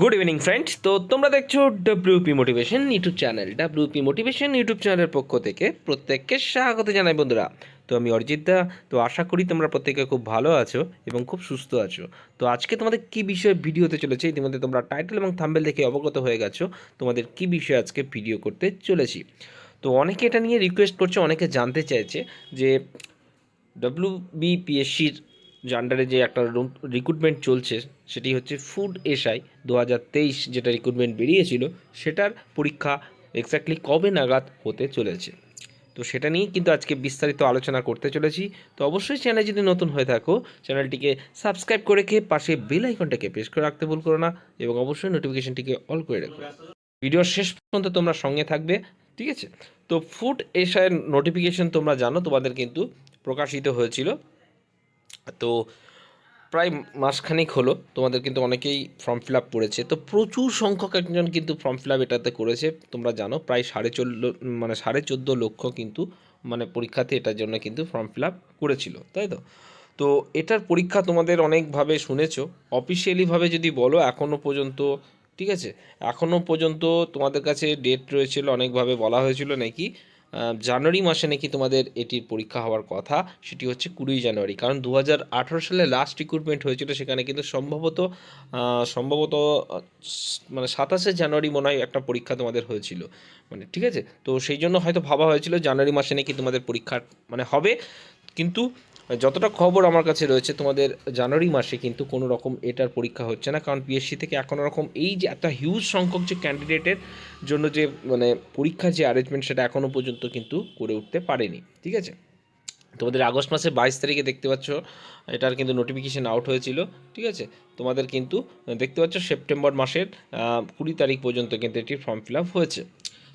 Good evening friends তো তোমরা দেখছ WP motivation YouTube channel WP motivation YouTube চ্যানেলের পক্ষ থেকে প্রত্যেককে স্বাগত জানাই, বন্ধুরা। তো আমি অরিজিৎ দা। তো আশা করি তোমরা প্রত্যেকে খুব ভালো আছো এবং খুব সুস্থ আছো। তো আজকে তোমাদের কি বিষয়ে ভিডিও হতে চলেছে, ইতিমধ্যে তোমরা টাইটেল এবং থাম্বেল দেখে অবগত হয়ে গেছো। তোমাদের কি বিষয়ে আজকে ভিডিও করতে চলেছি। তো অনেকে এটা নিয়ে রিকোয়েস্ট করছে, অনেকে জানতে চাইছে যে ডব্লিউ বিপিএসসির যে আন্ডারে যে একটা রিক্রুটমেন্ট চলছে, সেটি হচ্ছে ফুড এসআই দু হাজার তেইশ যেটা রিক্রুটমেন্ট বেরিয়েছিল, সেটার পরীক্ষা এক্স্যাক্টলি কবে নাগাদ হতে চলেছে। তো সেটা নিয়েই কিন্তু আজকে বিস্তারিত আলোচনা করতে চলেছি। তো অবশ্যই চ্যানেল যদি নতুন হয়ে থাকো চ্যানেলটিকে সাবস্ক্রাইব করে রেখে পাশে বেল আইকনটাকে প্রেস করে রাখতে ভুল করো না এবং অবশ্যই নোটিফিকেশনটিকে অল করে রাখো। ভিডিওর শেষ পর্যন্ত তোমরা সঙ্গে থাকবে, ঠিক আছে? তো ফুড এসআইয়ের নোটিফিকেশন তোমরা জানো, তোমাদের কিন্তু প্রকাশিত হয়েছিল। তো প্রায় মাসখানেক হলো, তোমাদের কিন্তু অনেকেই ফর্ম ফিল আপ করেছে। তো প্রচুর সংখ্যক একজন কিন্তু ফর্ম ফিল আপ এটাতে করেছে, তোমরা জানো, প্রায় সাড়ে চোদ্দ মানে সাড়ে চোদ্দ লক্ষ কিন্তু মানে পরীক্ষাতে এটার জন্য কিন্তু ফর্ম ফিল আপ করেছিল, তাই তো? তো এটার পরীক্ষা তোমাদের অনেকভাবে শুনেছো। অফিসিয়ালিভাবে যদি বলো এখনও পর্যন্ত, ঠিক আছে? এখনও পর্যন্ত তোমাদের কাছে ডেট রয়েছিল, অনেকভাবে বলা হয়েছিল নাকি? জানুয়ারি মাসে নাকি তোমাদের এটির পরীক্ষা হওয়ার কথা, সেটি হচ্ছে কুড়ি জানুয়ারি। কারণ দু হাজার আঠারো সালে লাস্ট রিক্রুটমেন্ট হয়েছিল, সেখানে কিন্তু সম্ভবত সম্ভবত মানে সাতাশে জানুয়ারি মনে হয় একটা পরীক্ষা তোমাদের হয়েছিল। মানে ঠিক আছে? তো সেই জন্য হয়তো ভাবা হয়েছিল জানুয়ারি মাসে নাকি তোমাদের পরীক্ষা মানে হবে। কিন্তু যতটা খবর আমার কাছে রয়েছে তোমাদের জানুয়ারি মাসে কিন্তু কোনো রকম এটার পরীক্ষা হচ্ছে না। কারণ পিএসসি থেকে এখনও রকম এই যে একটা হিউজ সংখ্যক যে ক্যান্ডিডেটের জন্য যে মানে পরীক্ষার যে অ্যারেঞ্জমেন্ট সেটা এখনও পর্যন্ত কিন্তু করে উঠতে পারেনি। ঠিক আছে? তোমাদের আগস্ট মাসে বাইশ তারিখে দেখতে পাচ্ছ, এটার কিন্তু নোটিফিকেশান আউট হয়েছিল। ঠিক আছে? তোমাদের কিন্তু দেখতে পাচ্ছ সেপ্টেম্বর মাসের কুড়ি তারিখ পর্যন্ত কিন্তু এটির ফর্ম ফিল আপ হয়েছে।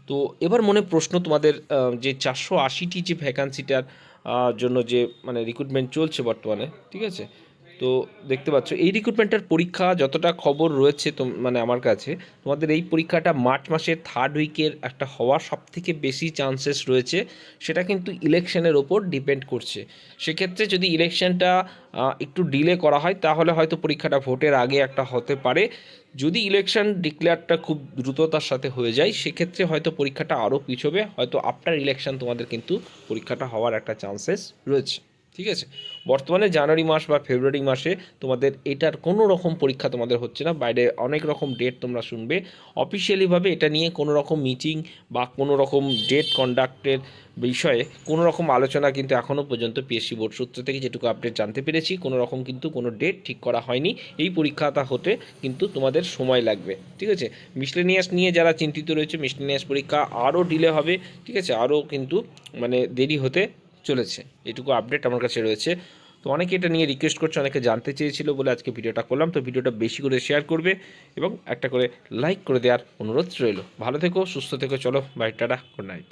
তো এবার মনে প্রশ্ন তোমাদের যে চারশো আশিটি যে ভ্যাকান্সিটার জন্য যে মানে রিক্রুটমেন্ট চলছে বর্তমানে ঠিক আছে? তো দেখতে পাচ্ছ, এই রিক্রুটমেন্টের পরীক্ষা যতটা খবর রয়েছে তো মানে আমার কাছে, তোমাদের এই পরীক্ষাটা মার্চ মাসের থার্ড উইকের একটা হওয়ার সব থেকে বেশি চান্সেস রয়েছে, সেটা কিন্তু ইলেকশনের ওপর ডিপেন্ড করছে। সেক্ষেত্রে যদি ইলেকশনটা একটু ডিলে করা হয়, তাহলে হয়তো পরীক্ষাটা ভোটের আগে একটা হতে পারে। যদি ইলেকশন ডিক্লেয়ারটা খুব দ্রুততার সাথে হয়ে যায়, সেক্ষেত্রে হয়তো পরীক্ষাটা আরও পিছবে, হয়তো আফটার ইলেকশন তোমাদের কিন্তু পরীক্ষাটা হওয়ার একটা চান্সেস রয়েছে। ঠিক আছে? বর্তমানে জানুয়ারি মাস বা ফেব্রুয়ারি মাসে তোমাদের এটার কোনো রকম পরীক্ষা তোমাদের হচ্ছে না, বাইরে অনেক রকম ডেট তোমরা শুনবে। অফিসিয়ালিভাবে এটা নিয়ে কোনো রকম মিটিং বা কোনো রকম ডেট কন্ডাক্টের বিষয়ে কোনো রকম আলোচনা কিন্তু এখনও পর্যন্ত পিএসসি বোর্ড সূত্র থেকে যেটুকু আপডেট জানতে পেরেছি, কোনো রকম কিন্তু কোনো ডেট ঠিক করা হয়নি। এই পরীক্ষাটা হতে কিন্তু তোমাদের সময় লাগবে, ঠিক আছে? মিসলেনিয়াস নিয়ে যারা চিন্তিত রয়েছে মিসলেনিয়াস পরীক্ষা আরও ডিলে হবে, ঠিক আছে? আরও কিন্তু মানে দেরি হতে চলেছে। এটুকু আপডেট আমার কাছে রয়েছে। তো অনেকে এটা নিয়ে রিকোয়েস্ট করছে, অনেকে জানতে চেয়েছিল বলে আজকে ভিডিওটা করলাম। তো ভিডিওটা বেশি করে শেয়ার করবে এবং একটা করে লাইক করে দেওয়ার অনুরোধ রইল। ভালো থেকো, সুস্থ থেকো, চলো বাই টাটা গুড নাইট